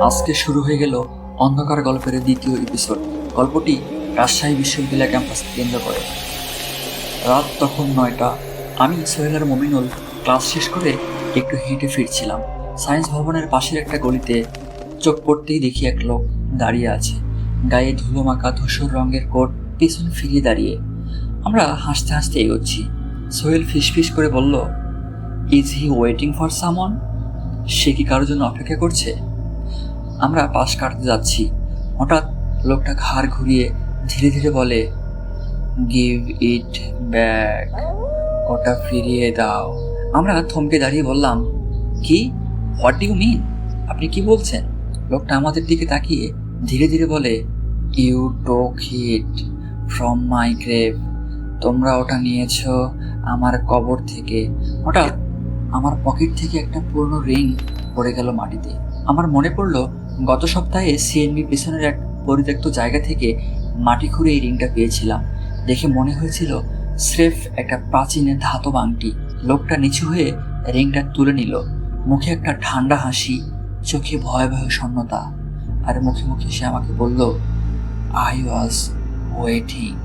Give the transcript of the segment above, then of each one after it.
আজকে শুরু হয়ে গেল অন্ধকার গল্পের দ্বিতীয় এপিসোড গল্পটি রাজশাহী বিশ্ববিদ্যালয় ক্যাম্পাস কেন্দ্র করে। রাত তখন নয়টা। আমি সোহেলার মমিনুল ক্লাস শেষ করে একটু হেঁটে ফিরছিলাম। সায়েন্স ভবনের পাশের একটা গলিতে চোখ পড়তেই দেখি এক লোক দাঁড়িয়ে আছে। গায়ে ধুলো মাখা ধূসর রঙের কোট পিছন ফিরিয়ে দাঁড়িয়ে। আমরা হাসতে হাসতে এগোচ্ছি। সোহেল ফিসফিস করে বলল ইজ হি ওয়েটিং ফর সামন সে কি কারোর জন্য অপেক্ষা করছে? আমরা পাশ কাটতে যাচ্ছি। হঠাৎ লোকটা ঘাড় ঘুরিয়ে ধীরে ধীরে বলে গিভ ইট ব্যাক ওটা ফিরিয়ে দাও। আমরা থমকে দাঁড়িয়ে বললাম, কি? হোয়াট ইউ মিন আপনি কি বলছেন? লোকটা আমাদের দিকে তাকিয়ে ধীরে ধীরে বলে ইউ টোক হিট ফ্রম মাই গ্রেভ তোমরা ওটা নিয়েছো আমার কবর থেকে। হঠাৎ আমার পকেট থেকে একটা পুরনো রিং পড়ে গেল মাটিতে। আমার মনে পড়ল গত সপ্তাহে সিএনবি পেছনের এক পরিত্যক্ত জায়গা থেকে মাটি খুঁড়ে এই রিংটা পেয়েছিলাম। দেখে মনে হয়েছিল স্রেফ একটা প্রাচীনের ধাতব আংটি। লোকটা নিচু হয়ে রিংটা তুলে নিল। মুখে একটা ঠান্ডা হাসি, চোখে ভয় ভয় শূন্যতা। আর মুখে মুখে সে আমাকে বলল আই ওয়াজ ওয়েটিং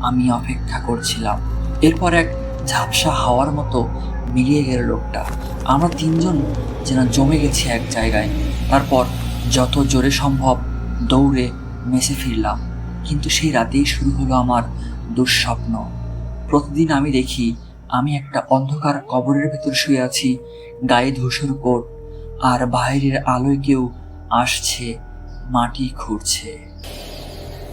আমি অপেক্ষা করছিলাম। এরপর এক ঝাপসা হাওয়ার মতো মিলিয়ে গেল লোকটা। আমরা তিনজন যেন জমে গেছি এক জায়গায়। তারপর যত জোরে সম্ভব দৌড়ে মেসে ফিরলাম। কিন্তু সেই রাতেই শুরু হলো আমার দুঃস্বপ্ন। প্রতিদিন আমি দেখি, আমি একটা অন্ধকার কবরের ভেতর শুয়ে আছি, গায়ে ধূসর কোট, আর বাইরের আলোয় কেউ আসছে, মাটি খুঁড়ছে।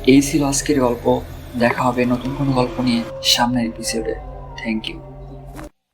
এই ছিল আজকের গল্প। দেখা হবে নতুন কোনো গল্প নিয়ে সামনের এপিসোডে থ্যাংক ইউ